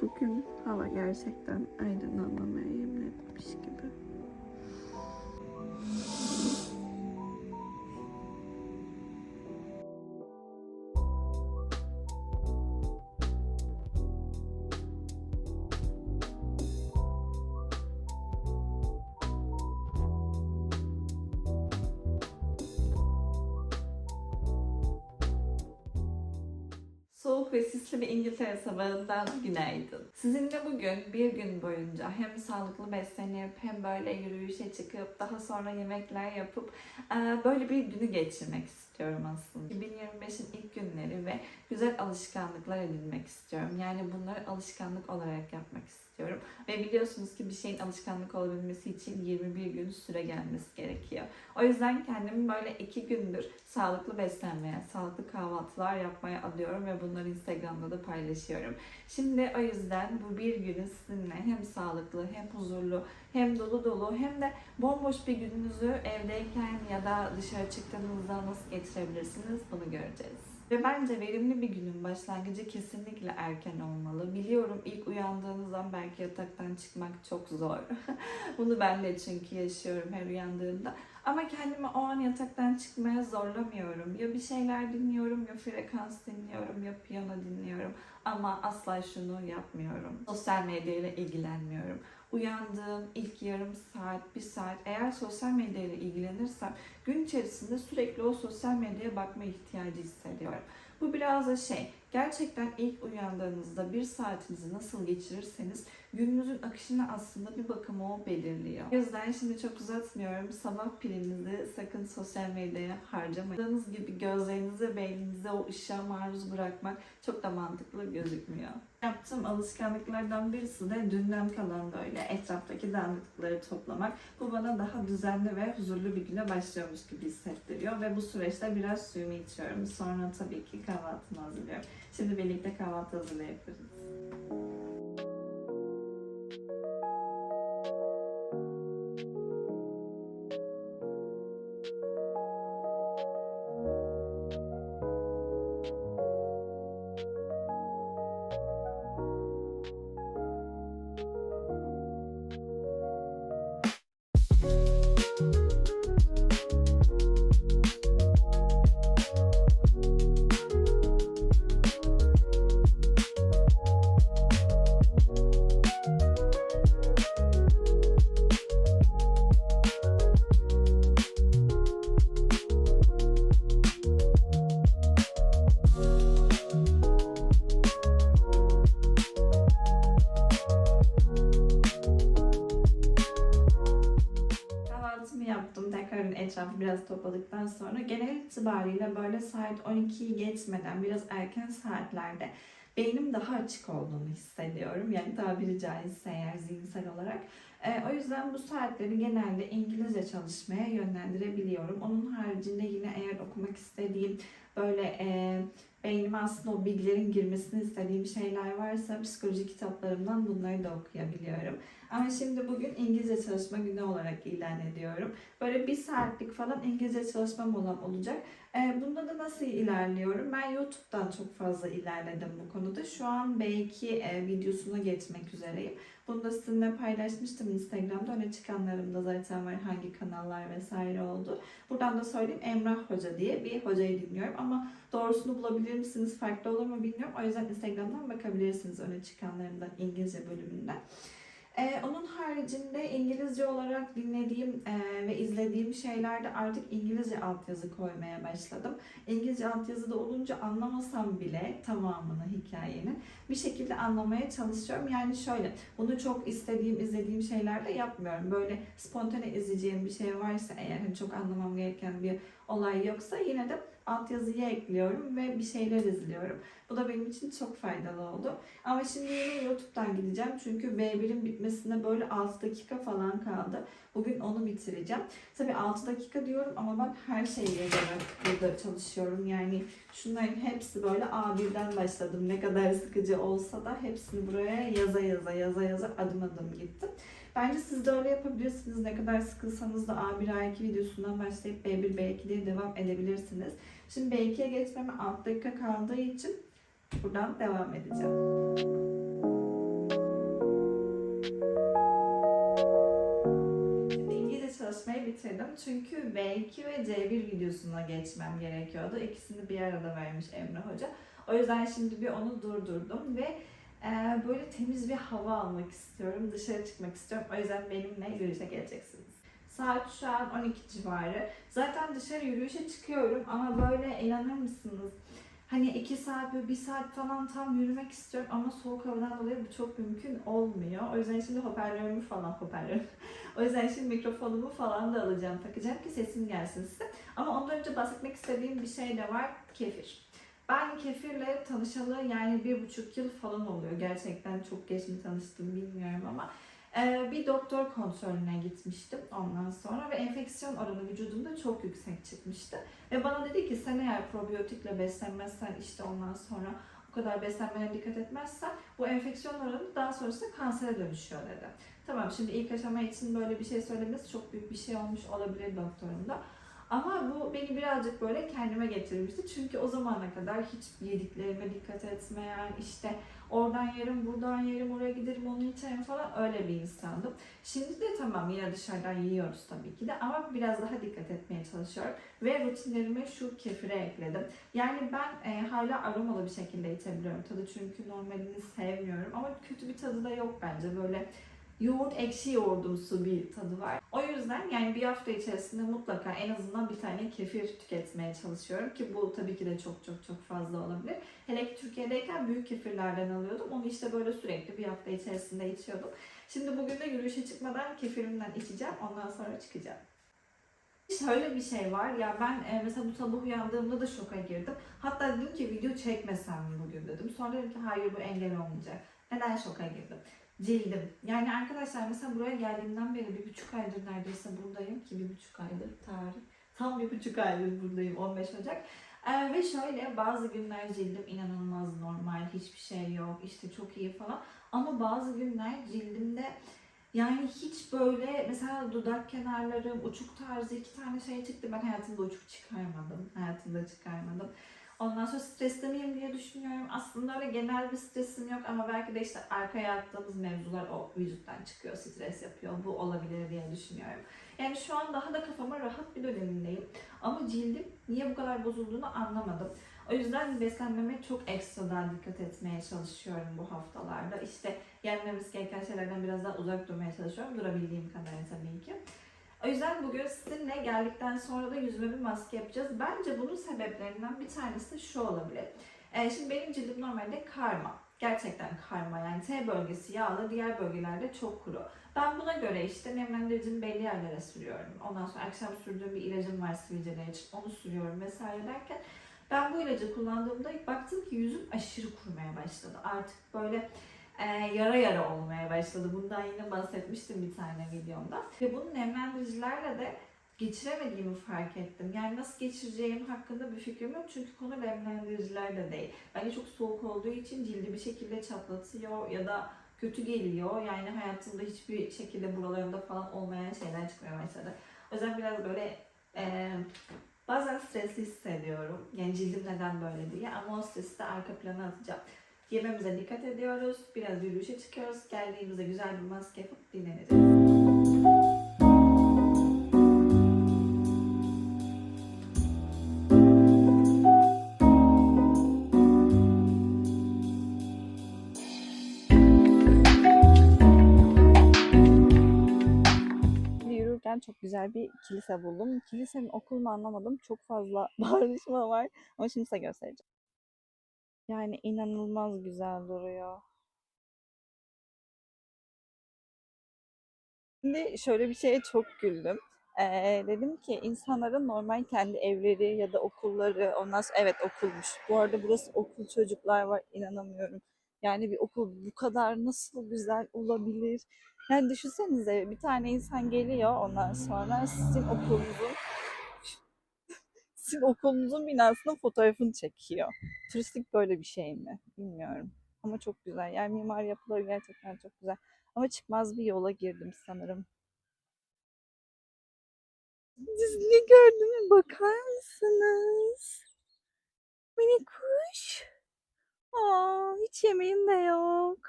Bugün hava gerçekten aydınlanmamaya yemin etmiş gibi. Sabahından günaydın. Sizinle bugün bir gün boyunca hem sağlıklı beslenip hem böyle yürüyüşe çıkıp daha sonra yemekler yapıp böyle bir günü geçirmek istiyorum aslında. 2025'in ilk günleri ve güzel alışkanlıklar edinmek istiyorum. Yani bunları alışkanlık olarak yapmak istiyorum. Ve biliyorsunuz ki bir şeyin alışkanlık olabilmesi için 21 gün süre gelmesi gerekiyor. O yüzden kendimi böyle iki gündür sağlıklı beslenmeye, sağlıklı kahvaltılar yapmaya adıyorum ve bunları Instagram'da da paylaşıyorum. Şimdi o yüzden bu bir günü sizinle hem sağlıklı hem huzurlu hem dolu dolu hem de bomboş bir gününüzü evdeyken ya da dışarı çıktığınızda nasıl geçirebilirsiniz bunu göreceğiz. Ve bence verimli bir günün başlangıcı kesinlikle erken olmalı. Biliyorum ilk uyandığınızdan belki yataktan çıkmak çok zor. Bunu ben de çünkü yaşıyorum her uyandığımda. Ama kendimi o an yataktan çıkmaya zorlamıyorum. Ya bir şeyler dinliyorum, ya frekans dinliyorum, ya piyano dinliyorum. Ama asla şunu yapmıyorum. Sosyal medyayla ilgilenmiyorum. Uyandığım ilk yarım saat, bir saat eğer sosyal medyayla ilgilenirsem gün içerisinde sürekli o sosyal medyaya bakma ihtiyacı hissediyorum. Bu biraz da şey, gerçekten ilk uyandığınızda bir saatinizi nasıl geçirirseniz gününüzün akışını aslında bir bakıma o belirliyor. O yüzden şimdi çok uzatmıyorum. Sabah pilinizi sakın sosyal medyaya harcamayın. Dediğiniz gibi gözlerinize, beyninize o ışığa maruz bırakmak çok da mantıklı gözükmüyor. Yaptığım alışkanlıklardan birisi de dünden kalan böyle etraftaki dağınıklıkları toplamak. Bu bana daha düzenli ve huzurlu bir güne başlıyormuş gibi hissettiriyor ve bu süreçte biraz suyumu içiyorum. Sonra tabii ki kahvaltımı hazırlıyorum. Şimdi birlikte kahvaltı hazırlayabiliriz. Etrafı biraz topladıktan sonra genel itibariyle böyle saat 12'yi geçmeden biraz erken saatlerde beynim daha açık olduğunu hissediyorum. Yani tabiri caizse eğer zihinsel olarak. Ee, o yüzden bu saatleri genelde İngilizce çalışmaya yönlendirebiliyorum. Onun haricinde yine eğer okumak istediğim böyle e, beynime aslında o bilgilerin girmesini istediğim şeyler varsa psikoloji kitaplarımdan bunları da okuyabiliyorum. Ama şimdi bugün İngilizce çalışma günü olarak ilan ediyorum. Böyle bir saatlik falan İngilizce çalışma molam olacak. Ee, bunda da nasıl ilerliyorum? Ben YouTube'dan çok fazla ilerledim bu konuda. Şu an B2 e, videosuna geçmek üzereyim. Bunu da sizinle paylaşmıştım Instagram'da. Öne çıkanlarımda zaten var hangi kanallar vesaire oldu. Buradan da söyleyeyim Emrah Hoca diye bir hocayı dinliyorum. Ama doğrusunu bulabilir misiniz? Farklı olur mu bilmiyorum. O yüzden Instagram'dan bakabilirsiniz öne çıkanlarımdan İngilizce bölümünden. Ee, onun haricinde İngilizce olarak dinlediğim e, ve izlediğim şeylerde artık İngilizce altyazı koymaya başladım. İngilizce altyazıda olunca anlamasam bile tamamını hikayenin bir şekilde anlamaya çalışıyorum. Yani şöyle bunu çok istediğim, izlediğim şeylerde yapmıyorum. Böyle spontane izleyeceğim bir şey varsa eğer hani çok anlamam gereken bir olay yoksa yine de altyazıyı ekliyorum ve bir şeyler izliyorum. Bu da benim için çok faydalı oldu. Ama şimdi yine YouTube'dan gideceğim. Çünkü B1'in bitmesine böyle 6 dakika falan kaldı. Bugün onu bitireceğim. Tabii 6 dakika diyorum ama ben her şeyi yazarak burada çalışıyorum. Yani şunların hepsi böyle A1'den başladım. Ne kadar sıkıcı olsa da hepsini buraya yaza yaza yaza yaza adım adım gittim. Bence siz de öyle yapabilirsiniz. Ne kadar sıkılsanız da A1, A2 videosundan başlayıp B1, B2 diye devam edebilirsiniz. Şimdi B2'ye geçmeme 6 dakika kaldığı için buradan devam edeceğim. çalışmayı bitirdim. Çünkü V2 ve C1 videosuna geçmem gerekiyordu. İkisini bir arada vermiş Emre Hoca. O yüzden şimdi bir onu durdurdum ve e, böyle temiz bir hava almak istiyorum. Dışarı çıkmak istiyorum. O yüzden benimle yürüyüşe geleceksiniz. Saat şu an 12 civarı. Zaten dışarı yürüyüşe çıkıyorum ama böyle inanır mısınız? Hani 2 saat ve 1 saat falan tam yürümek istiyorum ama soğuk havadan dolayı bu çok mümkün olmuyor. O yüzden şimdi hoparlörümü falan hoparlörüm. o yüzden şimdi mikrofonumu falan da alacağım, takacağım ki sesim gelsin size. Ama ondan önce bahsetmek istediğim bir şey de var. Kefir. Ben kefirle tanışalı yani bir buçuk yıl falan oluyor. Gerçekten çok geç mi tanıştım bilmiyorum ama ee, bir doktor kontrolüne gitmiştim ondan sonra ve enfeksiyon oranı vücudumda çok yüksek çıkmıştı. Ve bana dedi ki sen eğer probiyotikle beslenmezsen işte ondan sonra o kadar beslenmene dikkat etmezsen bu enfeksiyon oranı daha sonrasında kansere dönüşüyor dedi. Tamam şimdi ilk aşama için böyle bir şey söylemesi çok büyük bir şey olmuş olabilir doktorum da. Ama bu beni birazcık böyle kendime getirmişti. Çünkü o zamana kadar hiç yediklerime dikkat etmeyen, işte oradan yerim, buradan yerim, oraya giderim, onu içerim falan öyle bir insandım. Şimdi de tamam yine dışarıdan yiyoruz tabii ki de ama biraz daha dikkat etmeye çalışıyorum. Ve rutinlerime şu kefire ekledim. Yani ben e, hala aromalı bir şekilde içebiliyorum tadı çünkü normalini sevmiyorum ama kötü bir tadı da yok bence böyle yoğurt ekşi yoğurdumsu bir tadı var. O yüzden yani bir hafta içerisinde mutlaka en azından bir tane kefir tüketmeye çalışıyorum ki bu tabii ki de çok çok çok fazla olabilir. Hele ki Türkiye'deyken büyük kefirlerden alıyordum. Onu işte böyle sürekli bir hafta içerisinde içiyordum. Şimdi bugün de yürüyüşe çıkmadan kefirimden içeceğim. Ondan sonra çıkacağım. Şöyle bir şey var ya ben e, mesela bu sabah uyandığımda da şoka girdim. Hatta dedim ki video çekmesem mi bugün dedim. Sonra dedim ki hayır bu engel olmayacak. Neden şoka girdim? Cildim. Yani arkadaşlar mesela buraya geldiğimden beri bir buçuk aydır neredeyse buradayım ki bir buçuk aydır tarih. Tam bir buçuk aydır buradayım 15 Ocak. Ee, ve şöyle bazı günler cildim inanılmaz normal, hiçbir şey yok, işte çok iyi falan. Ama bazı günler cildimde yani hiç böyle mesela dudak kenarlarım uçuk tarzı iki tane şey çıktı. Ben hayatımda uçuk çıkarmadım. Hayatımda çıkarmadım. Ondan sonra stresli miyim diye düşünüyorum. Aslında öyle genel bir stresim yok ama belki de işte arkaya attığımız mevzular o vücuttan çıkıyor, stres yapıyor. Bu olabilir diye düşünüyorum. Yani şu an daha da kafama rahat bir dönemindeyim. Ama cildim niye bu kadar bozulduğunu anlamadım. O yüzden beslenmeme çok ekstradan dikkat etmeye çalışıyorum bu haftalarda. İşte yenmemiz gereken şeylerden biraz daha uzak durmaya çalışıyorum. Durabildiğim kadarıyla tabii ki. O yüzden bugün sizinle geldikten sonra da yüzüme bir maske yapacağız. Bence bunun sebeplerinden bir tanesi de şu olabilir. Ee, şimdi benim cildim normalde karma. Gerçekten karma yani T bölgesi yağlı, diğer bölgelerde çok kuru. Ben buna göre işte nemlendiricimi belli yerlere sürüyorum. Ondan sonra akşam sürdüğüm bir ilacım var sivilceler için onu sürüyorum vesaire derken ben bu ilacı kullandığımda baktım ki yüzüm aşırı kurumaya başladı. Artık böyle e, yara yara olmaya başladı. Bundan yine bahsetmiştim bir tane videomda. Ve bunu nemlendiricilerle de geçiremediğimi fark ettim. Yani nasıl geçireceğim hakkında bir fikrim yok. Çünkü konu nemlendiriciler de değil. Bence çok soğuk olduğu için cildi bir şekilde çatlatıyor ya da kötü geliyor. Yani hayatımda hiçbir şekilde buralarında falan olmayan şeyler çıkmaya başladı. O yüzden biraz böyle e, bazen stresli hissediyorum. Yani cildim neden böyle diye ama o stresi de arka plana atacağım. Yememize dikkat ediyoruz. Biraz yürüyüşe çıkıyoruz. Geldiğimizde güzel bir maske yapıp dinleneceğiz. Çok güzel bir kilise buldum. Kilise mi okul mu anlamadım. Çok fazla bağırışma var. Ama şimdi size göstereceğim. Yani inanılmaz güzel duruyor. Şimdi şöyle bir şeye çok güldüm. Ee, dedim ki insanların normal kendi evleri ya da okulları ondan sonra evet okulmuş. Bu arada burası okul çocuklar var inanamıyorum. Yani bir okul bu kadar nasıl güzel olabilir? Yani düşünsenize bir tane insan geliyor ondan sonra sizin okulunuzun sizin okulunuzun binasının fotoğrafını çekiyor. Turistik böyle bir şey mi? Bilmiyorum. Ama çok güzel. Yani mimar yapıları gerçekten çok güzel. Ama çıkmaz bir yola girdim sanırım. Siz ne gördüğüme bakar mısınız? Mini kuş. Aa, hiç yemeğim de yok.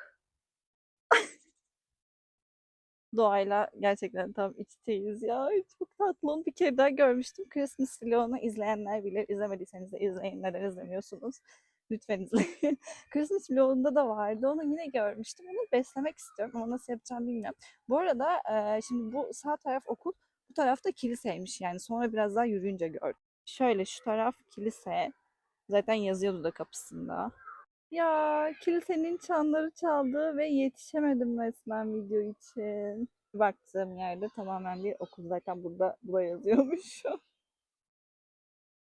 Doğayla gerçekten tam iç içeyiz ya. Çok tatlı. Onu bir kere daha görmüştüm. Christmas vlogunu izleyenler bilir. İzlemediyseniz de izleyin. Neden izlemiyorsunuz? Lütfen izleyin. Christmas vlogunda da vardı. Onu yine görmüştüm. Onu beslemek istiyorum ama nasıl yapacağım bilmiyorum. Bu arada şimdi bu sağ taraf okul, bu tarafta kiliseymiş yani. Sonra biraz daha yürüyünce gördüm. Şöyle şu taraf kilise. Zaten yazıyordu da kapısında. Ya kilisenin çanları çaldı ve yetişemedim resmen video için. Baktığım yerde tamamen bir okul zaten burada burada yazıyormuş.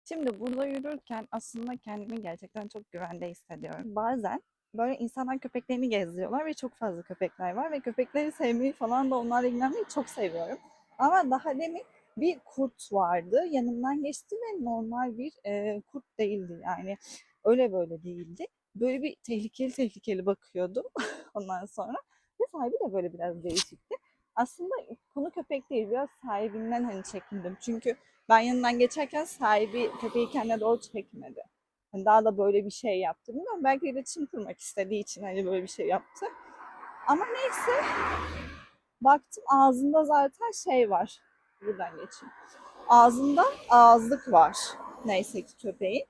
Şimdi burada yürürken aslında kendimi gerçekten çok güvende hissediyorum. Bazen böyle insanlar köpeklerini gezdiriyorlar ve çok fazla köpekler var ve köpekleri sevmeyi falan da onlarla ilgilenmeyi çok seviyorum. Ama daha demin bir kurt vardı. Yanımdan geçti ve normal bir e, kurt değildi yani. Öyle böyle değildi. Böyle bir tehlikeli tehlikeli bakıyordu ondan sonra. Ve sahibi de böyle biraz değişikti. Aslında konu köpek değil, biraz sahibinden hani çekindim. Çünkü ben yanından geçerken sahibi köpeği kendine doğru çekmedi. Hani daha da böyle bir şey yaptı. Bilmiyorum belki iletişim kurmak istediği için hani böyle bir şey yaptı. Ama neyse baktım ağzında zaten şey var. Buradan geçeyim. Ağzında ağızlık var. Neyse ki köpeğin.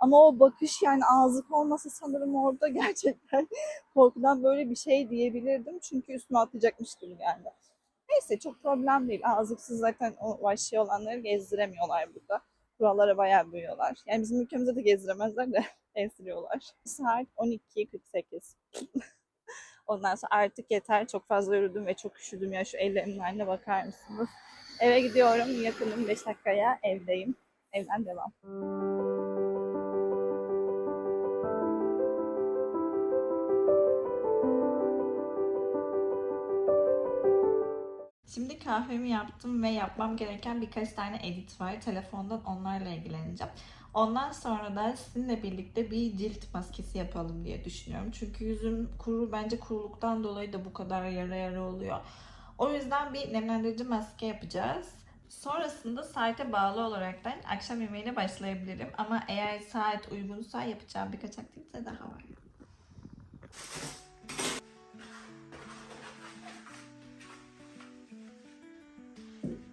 Ama o bakış yani ağızlık olmasa sanırım orada gerçekten korkudan böyle bir şey diyebilirdim. Çünkü üstüme atlayacakmış gibi geldi. Neyse çok problem değil. Ağızlıksız zaten o vahşi olanları gezdiremiyorlar burada. Kurallara bayağı büyüyorlar. Yani bizim ülkemizde de gezdiremezler de gezdiriyorlar. Saat 12.48. Ondan sonra artık yeter. Çok fazla yürüdüm ve çok üşüdüm ya. Şu ellerimin haline bakar mısınız? Eve gidiyorum. Yakınım 5 dakikaya evdeyim. Evden devam. Şimdi kahvemi yaptım ve yapmam gereken birkaç tane edit var. Telefondan onlarla ilgileneceğim. Ondan sonra da sizinle birlikte bir cilt maskesi yapalım diye düşünüyorum. Çünkü yüzüm kuru, bence kuruluktan dolayı da bu kadar yara yara oluyor. O yüzden bir nemlendirici maske yapacağız. Sonrasında saate bağlı olaraktan akşam yemeğine başlayabilirim. Ama eğer saat uygunsa yapacağım birkaç aktivite daha var.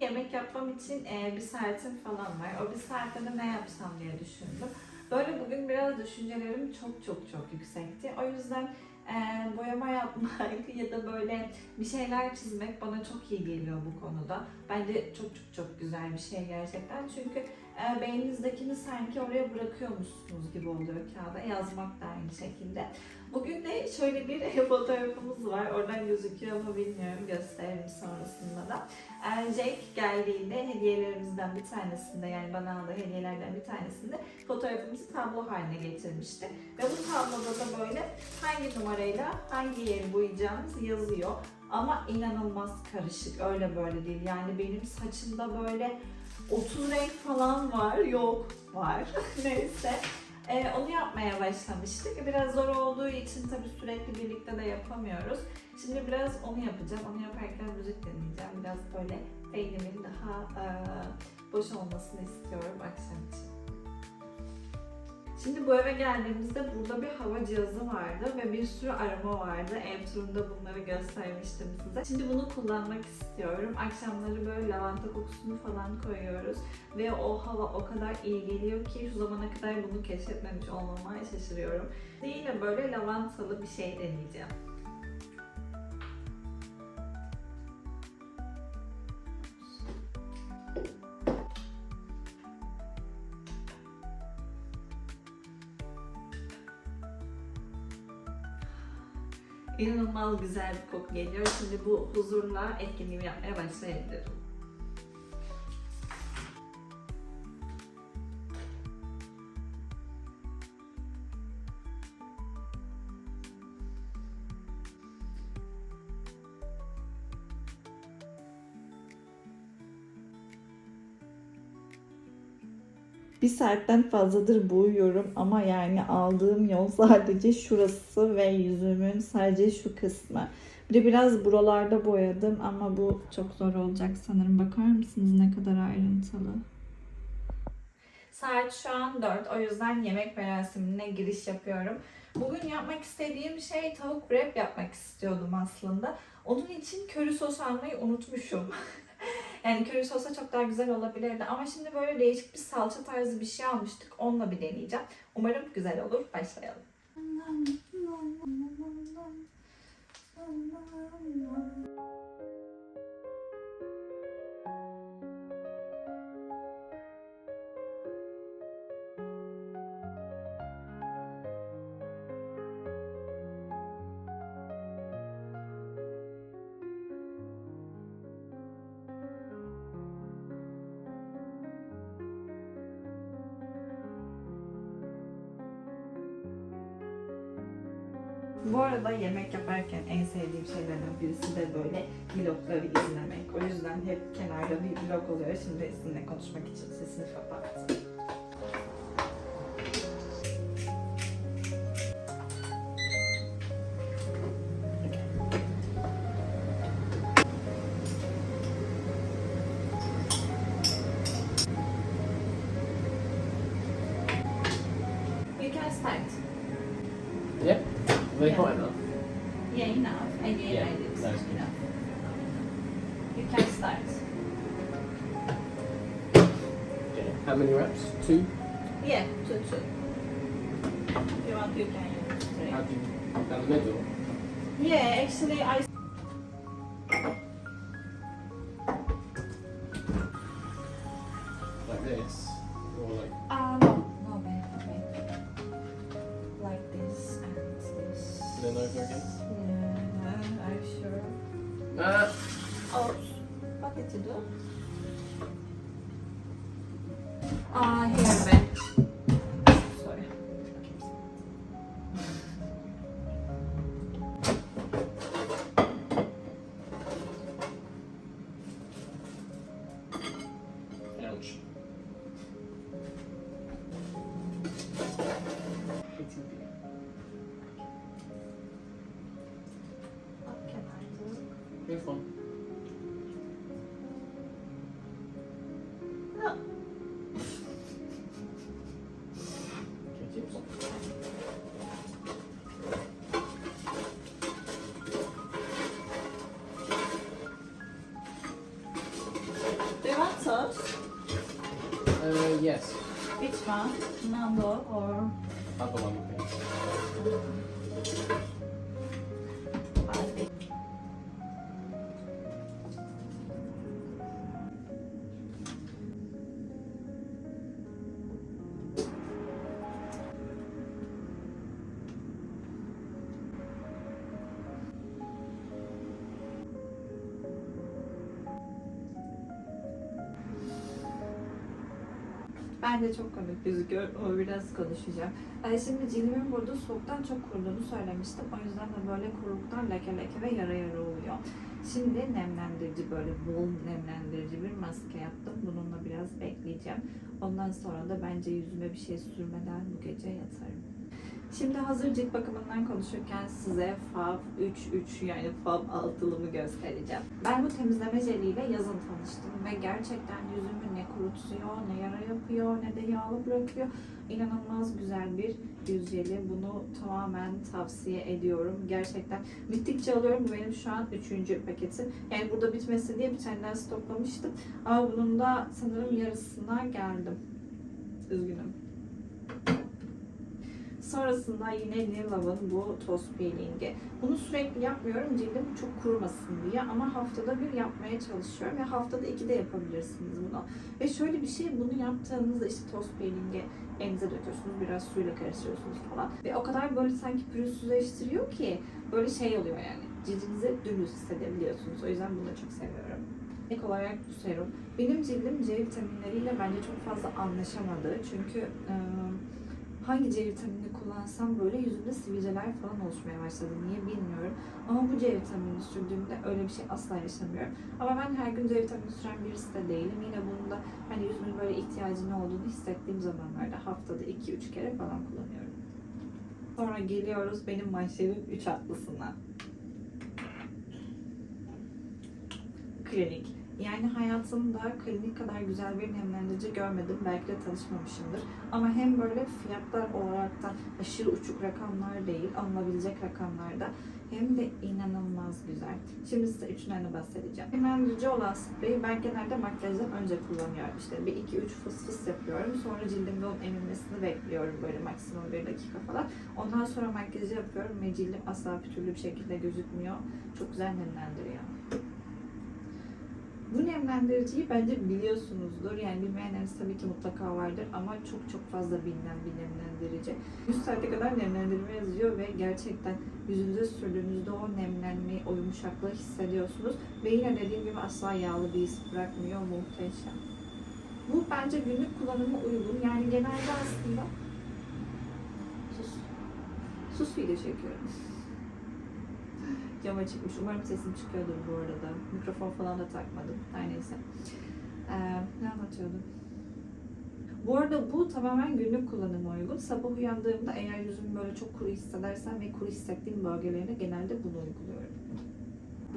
Yemek yapmam için e, bir saatim falan var. O bir saatte de ne yapsam diye düşündüm. Böyle bugün biraz düşüncelerim çok çok çok yüksekti. O yüzden e, boyama yapmak ya da böyle bir şeyler çizmek bana çok iyi geliyor bu konuda. Bence çok çok çok güzel bir şey gerçekten. Çünkü e, beyninizdekini sanki oraya bırakıyormuşsunuz gibi oluyor kağıda. Yazmak da aynı şekilde. Bugün de şöyle bir fotoğrafımız var. Oradan gözüküyor mu bilmiyorum. Gösteririm sonrasında da. Ee, Jake geldiğinde hediyelerimizden bir tanesinde yani bana aldığı hediyelerden bir tanesinde fotoğrafımızı tablo haline getirmişti. Ve bu tabloda da böyle hangi numarayla hangi yeri boyayacağımız yazıyor. Ama inanılmaz karışık öyle böyle değil. Yani benim saçımda böyle 30 renk falan var. Yok var. Neyse. Ee, onu yapmaya başlamıştık. Biraz zor olduğu için tabii sürekli birlikte de yapamıyoruz. Şimdi biraz onu yapacağım. Onu yaparken müzik dinleyeceğim. Biraz böyle beynimin daha e, boş olmasını istiyorum akşam için. Şimdi bu eve geldiğimizde burada bir hava cihazı vardı ve bir sürü arama vardı. Ev turunda bunları göstermiştim size. Şimdi bunu kullanmak istiyorum. Akşamları böyle lavanta kokusunu falan koyuyoruz. Ve o hava o kadar iyi geliyor ki şu zamana kadar bunu keşfetmemiş olmama şaşırıyorum. Yine böyle lavantalı bir şey deneyeceğim. İnanılmaz güzel bir koku geliyor. Şimdi bu huzurla etkinliğimi yapmaya başlayabilirim. Bir saatten fazladır boğuyorum ama yani aldığım yol sadece şurası ve yüzümün sadece şu kısmı. Bir de biraz buralarda boyadım ama bu çok zor olacak sanırım. Bakar mısınız ne kadar ayrıntılı? Saat şu an 4. O yüzden yemek merasimine giriş yapıyorum. Bugün yapmak istediğim şey tavuk wrap yapmak istiyordum aslında. Onun için köri sos almayı unutmuşum. yani köri sosa çok daha güzel olabilirdi. Ama şimdi böyle değişik bir salça tarzı bir şey almıştık. Onunla bir deneyeceğim. Umarım güzel olur. Başlayalım. Bu arada yemek yaparken en sevdiğim şeylerden birisi de böyle vlogları izlemek. O yüzden hep kenarda bir vlog oluyor. Şimdi sizinle konuşmak için sesini kapattım. You can start. Yeah, they Yeah. enough. Yeah, enough. Again, Yeah, I did that's good. enough. You can start. Okay. How many reps? Two. Yeah, two, two. If you want, you can use three. How do you down the middle? Yeah, actually, I. পা নামক Bence çok komik gözüküyor ama biraz konuşacağım. Ee, şimdi cildimin burada soğuktan çok kuruduğunu söylemiştim. O yüzden de böyle kuruluktan leke leke ve yara yara oluyor. Şimdi nemlendirici böyle bol nemlendirici bir maske yaptım. Bununla biraz bekleyeceğim. Ondan sonra da bence yüzüme bir şey sürmeden bu gece yatarım. Şimdi hazır cilt bakımından konuşurken size Fab 3.3 yani Fab altılımı göstereceğim. Ben bu temizleme jeliyle yazın tanıştım ve gerçekten yüzümü ne kurutuyor, ne yara yapıyor, ne de yağlı bırakıyor. İnanılmaz güzel bir yüz jeli. Bunu tamamen tavsiye ediyorum. Gerçekten bittikçe alıyorum. Bu benim şu an üçüncü paketi. Yani burada bitmesi diye bir tane daha stoklamıştım. Ama bunun da sanırım yarısına geldim. Üzgünüm. Sonrasında yine Nilav'ın bu toz peelingi. Bunu sürekli yapmıyorum cildim çok kurumasın diye ama haftada bir yapmaya çalışıyorum ve haftada iki de yapabilirsiniz bunu. Ve şöyle bir şey bunu yaptığınızda işte toz peelingi elinize döküyorsunuz biraz suyla karıştırıyorsunuz falan. Ve o kadar böyle sanki pürüzsüzleştiriyor ki böyle şey oluyor yani cildinizi dümdüz hissedebiliyorsunuz. O yüzden bunu da çok seviyorum. İlk olarak bu serum. Benim cildim C vitaminleriyle bence çok fazla anlaşamadı. Çünkü ıı, hangi C vitaminini kullansam böyle yüzümde sivilceler falan oluşmaya başladı. Niye bilmiyorum. Ama bu C vitaminini sürdüğümde öyle bir şey asla yaşamıyorum. Ama ben her gün C vitamini süren birisi de değilim. Yine bunun da hani yüzümün böyle ihtiyacının olduğunu hissettiğim zamanlarda haftada 2-3 kere falan kullanıyorum. Sonra geliyoruz benim manşerim 3 atlısına. Klinik. Yani hayatımda klinik kadar güzel bir nemlendirici görmedim. Belki de tanışmamışımdır. Ama hem böyle fiyatlar olarak da aşırı uçuk rakamlar değil, alınabilecek rakamlarda hem de inanılmaz güzel. Şimdi size üçünden bahsedeceğim. Nemlendirici olan spreyi ben genelde makyajdan önce kullanıyorum. İşte bir iki üç fıs fıs yapıyorum. Sonra cildimde onun emilmesini bekliyorum böyle maksimum bir dakika falan. Ondan sonra makyajı yapıyorum ve cildim asla pütürlü bir şekilde gözükmüyor. Çok güzel nemlendiriyor. Bu nemlendiriciyi bence biliyorsunuzdur. Yani bilmeyenleriniz tabii ki mutlaka vardır ama çok çok fazla bilinen bir nemlendirici. 100 saate kadar nemlendirme yazıyor ve gerçekten yüzünüze sürdüğünüzde o nemlenmeyi, o yumuşaklığı hissediyorsunuz. Ve yine dediğim gibi asla yağlı bir his bırakmıyor. Muhteşem. Bu bence günlük kullanıma uygun. Yani genelde aslında sus. Sus video çekiyorum. Cama çıkmış. Umarım sesim çıkıyordur bu arada. Mikrofon falan da takmadım. Her neyse. Ee, ne anlatıyordum? Bu arada bu tamamen günlük kullanıma uygun. Sabah uyandığımda eğer yüzümü böyle çok kuru hissedersem ve kuru hissettiğim bölgelerine genelde bunu uyguluyorum.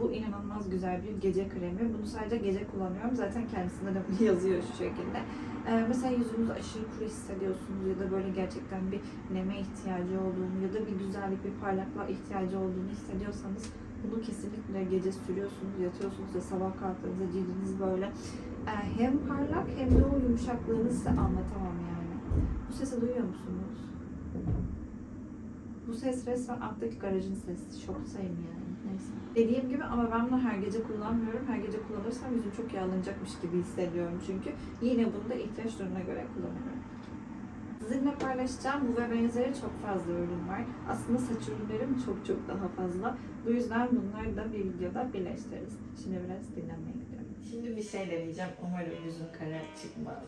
Bu inanılmaz güzel bir gece kremi. Bunu sadece gece kullanıyorum. Zaten kendisinde de yazıyor şu şekilde. Ee, mesela yüzünüzü aşırı kuru hissediyorsunuz ya da böyle gerçekten bir neme ihtiyacı olduğunu ya da bir güzellik, bir parlaklığa ihtiyacı olduğunu hissediyorsanız bunu kesinlikle gece sürüyorsunuz, yatıyorsunuz ve sabah kalktığınızda cildiniz böyle e, hem parlak hem de o yumuşaklığını size anlatamam yani. Bu sesi duyuyor musunuz? Bu ses resmen alttaki garajın sesi. Şoktayım yani. Dediğim gibi ama ben bunu her gece kullanmıyorum. Her gece kullanırsam yüzüm çok yağlanacakmış gibi hissediyorum çünkü. Yine bunu da ihtiyaç durumuna göre kullanıyorum. Sizinle paylaşacağım bu ve benzeri çok fazla ürün var. Aslında saç ürünlerim çok çok daha fazla. Bu yüzden bunları da bir videoda birleştiririz. Şimdi biraz dinlenmeye gidiyorum. Şimdi bir şey deneyeceğim. Umarım yüzüm kara çıkmaz.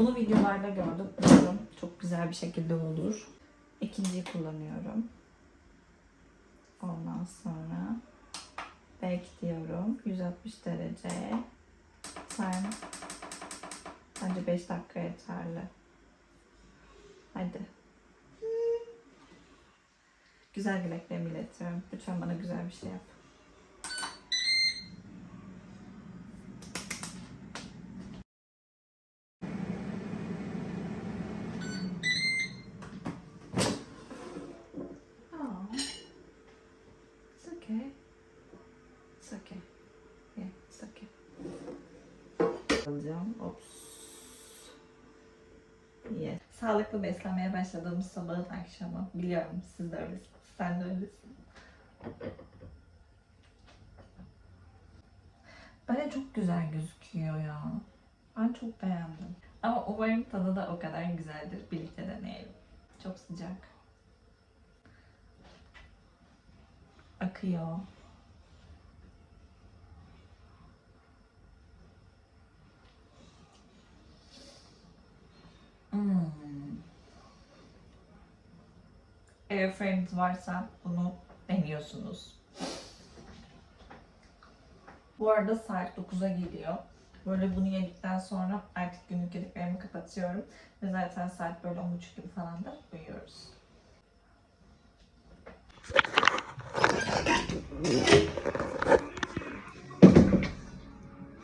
Bunu videolarda gördüm. Umarım çok güzel bir şekilde olur. İkinciyi kullanıyorum. Ondan sonra bekliyorum. 160 derece. Sen bence 5 dakika yeterli. Hadi. Güzel dileklerimi iletiyorum. Lütfen bana güzel bir şey yap. Oh, it's okay. It's okay. Yeah, it's okay. Alacağım. Ops. Yes. Sağlıklı beslenmeye başladığımız sabahın akşamı. Biliyorum siz de öylesiniz. Sen de öylesin. Bence çok güzel gözüküyor ya. Ben çok beğendim. Ama umarım tadı da o kadar güzeldir. Birlikte deneyelim. Çok sıcak. akıyor. Hmm. Airframe'iniz varsa bunu deniyorsunuz. Bu arada saat 9'a geliyor. Böyle bunu yedikten sonra artık günlük yediklerimi kapatıyorum. Ve zaten saat böyle 10.30 gibi falan da uyuyoruz.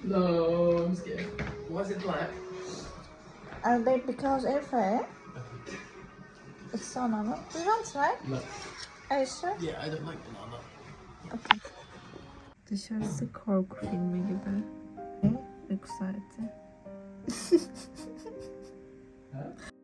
No, I'm scared. İs it black? Are they because? It's so normal. Do you want right? No. Are you sure? Yeah, I don't like banana. Okay. Dışarısı korku filmi gibi. Uyku saati.